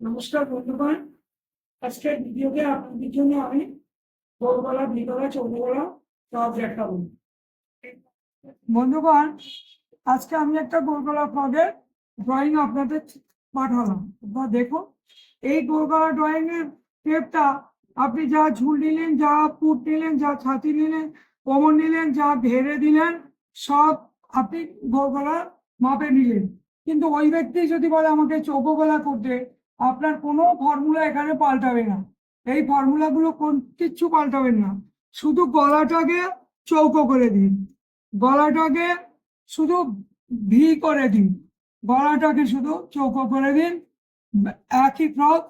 নমস্কার বন্ধুগণ। আজকের ভিডিওতে আপনাদের জন্য আমি গোলগলা দ্বিগলা চৌগলা সব দেখাবো। বন্ধুগণ, আজকে আমি একটা গোলগলা ফ্রগের ড্রয়িং আপনাদের পাঠালাম। আপনারা দেখুন এই গোলগলা ড্রয়িং এর টেপটা আপনি যা ঝুল নিলেন, যা পুট নিলেন, যা ছাতি নিলেন, কোমর নিলেন, যা ঘেরে দিলেন, সব আপনি গোলগলার মাপে নিলেন। কিন্তু ওই ব্যক্তি যদি বলে আমাকে চৌকো গলা করতে আপনার কোনো ফর্মুলা এখানে পাল্টাবে না। এই ফর্মুলাগুলো কোন কিচ্ছু পাল্টাবেন না। শুধু গলাটাকে চৌকো করে দিন। গলাটাকে শুধু ভি করে দিন। গলাটাকে শুধু চৌকো করে দিন। একই ফ্রক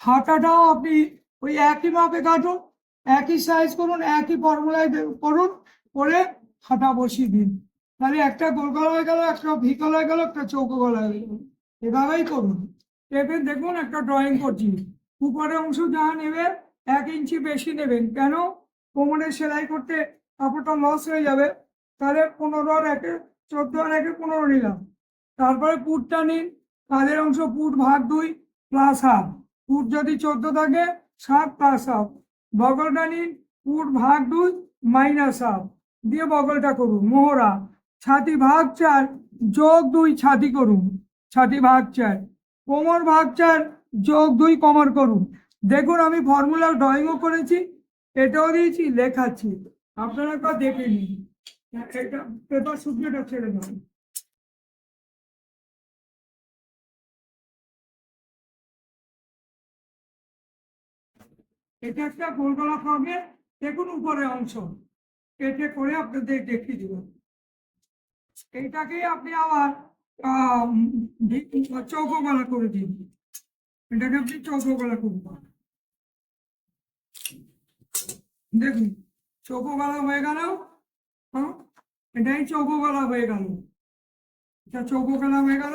হাতাটাও আপনি ওই একই মাপে কাটুন। একই সাইজ করুন, একই ফর্মুলায় করুন, করে হাতা বসিয়ে দিন। তাহলে একটা গোল গলা হয়ে গেল, একটা ভি গলা হয়ে গেল, একটা চৌকো গলা হয়ে গেল। এভাবেই করুন। এবার দেখুন একটা ড্রয়িং করছি। উপরের অংশ যা নেবে, এক ইঞ্চি বেশি নেবেন। কেন? কোমরে সেলাই করতে কাপড়টা লস হয়ে যাবে। তাহলে পনেরো আর একে, চোদ্দ আর একে পনেরো নিলাম। তারপরে পুটটা নিন। কাজের অংশ পুট ভাগ দুই প্লাস হাফ পুট যদি চোদ্দ থাকে, সাত প্লাস হাফ বগলটা নিন। পুট ভাগ দুই মাইনাস হাফ দিয়ে বগলটা করুন। মোহরা। ছাতি ভাগ চার, যোগ দুই, ছাতি করুন। ছাতি ভাগ চার। কোমর ভাগ চার যোগ দুই কোমর করুন। দেখুন, আমি ফর্মুলা ড্রয়িংও করেছি, এটাও দিয়েছি, লেখাচ্ছি। আপনারা একবার দেখে নিন। এটা পেপার সুবিধাটা ছেড়ে দেন এটা একটা গোলগলা ফর্মে দেখুন উপরের অংশ। কেটে করে আপনাদের দেখিয়ে দেবো। এইটাকে আপনি আবার চৌকো গলা করে দিন। এটাকে আপনি চৌকো গলা দেখুন চৌকো গলা হয়ে গেল। হ্যাঁ এটাই চৌকো গলা হয়ে গেল। এটা চৌকো গলা হয়ে গেল।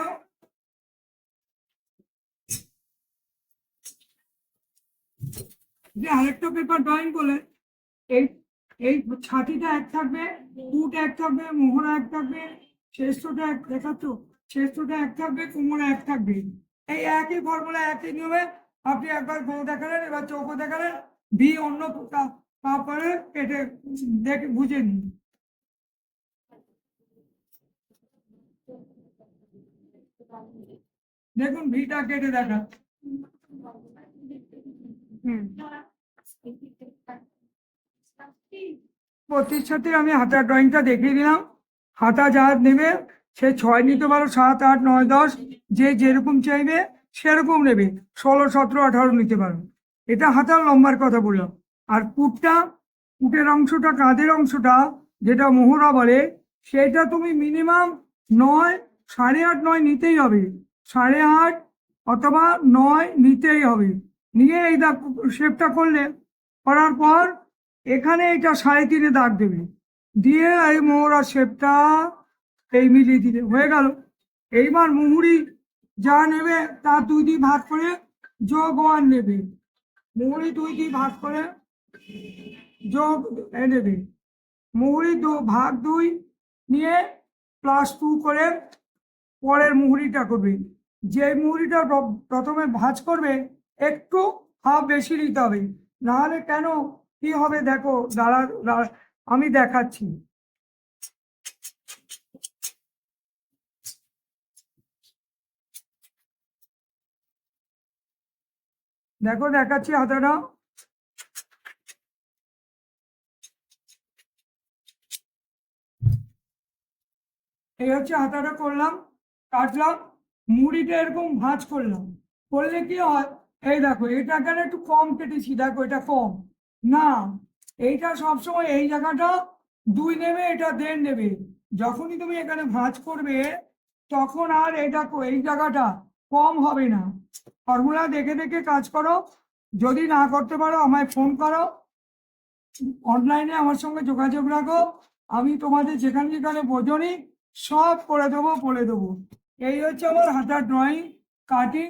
যে আরেকটা পেপার ড্রয়িং বলে এই এই ছাতিটা এক থাকবে পুট এক থাকবে মোহরা এক থাকবে শেষটা এক, দেখাচ্ছ? শেষটা এক থাকবে, কোমরে এক থাকবে। এই একই ফর্মুলা একই নিয়মে আপনি একবার গোল দেখালেন, এবার চৌকো দেখালেন, ভি অন্য তারপরে কেটে দেখে বুঝে নিন। দেখুন, ভিটা কেটে দেখা। প্রতির আমি হাতা ড্রয়িংটা দেখিয়ে দিলাম। হাতা যা নেবে সে ছয় নিতে পারো, সাত, আট, নয়, দশ, যে যেরকম চাইবে সেরকম নেবে। ষোলো, সতেরো, আঠারো নিতে পারো। এটা হাতার লম্বার কথা বললাম। আর পুটটা, পুটের অংশটা, কাঁধের অংশটা, যেটা মোহরা বলে, সেটা তুমি মিনিমাম নয়, সাড়ে আট, নয় নিতেই হবে। সাড়ে আট অথবা নয় নিতেই হবে। নিয়ে এই দাগ শেপটা করলে, করার পর এখানে এটা সাড়ে তিনে দাগ দেবে। দিয়ে এই মোহরা শেপটা এই মিলিয়ে দিলে। হয়ে গেল। এইবার মুহুরি যা নেবে, তা দুই দিয়ে ভাগ করে যোগ ওয়ান নেবে। মুহুরি দুই দিয়ে ভাগ করে যোগ এ নেবে। মুহুরি দু, ভাগ দুই নিয়ে প্লাস টু করে পরের মুহুরিটা করবে। যে মুহুরিটা প্রথমে ভাঁজ করবে, একটু হাফ বেশি নিতে হবে। নাহলে কেন কি হবে দেখো দাঁড়া, আমি দেখাচ্ছি। দেখো, দেখাচ্ছি হাতাটা। এই হচ্ছে হাতাটা করলাম, কাটলাম, মুড়িটা এরকম ভাঁজ করলাম। করলে কি হয়? এই দেখো, এটা কেন একটু কম কেটেছি? দেখো, এটা কম। না, এইটা সবসময় এই জায়গাটা দুই নেবে, এটা দেড় নেবে। যখনই তুমি এখানে ভাঁজ করবে, তখন আর এটা এই জায়গাটা কম হবে না। ফর্মুলা দেখে দেখে কাজ করো। যদি না করতে পারো, আমায় ফোন করো। অনলাইনে আমার সঙ্গে যোগাযোগ রাখো। আমি তোমাদের যেখানে যেখানে বোঝনি সব করে দেবো, বলে দেবো। এই হচ্ছে আমার হাতার ড্রয়িং কাটিং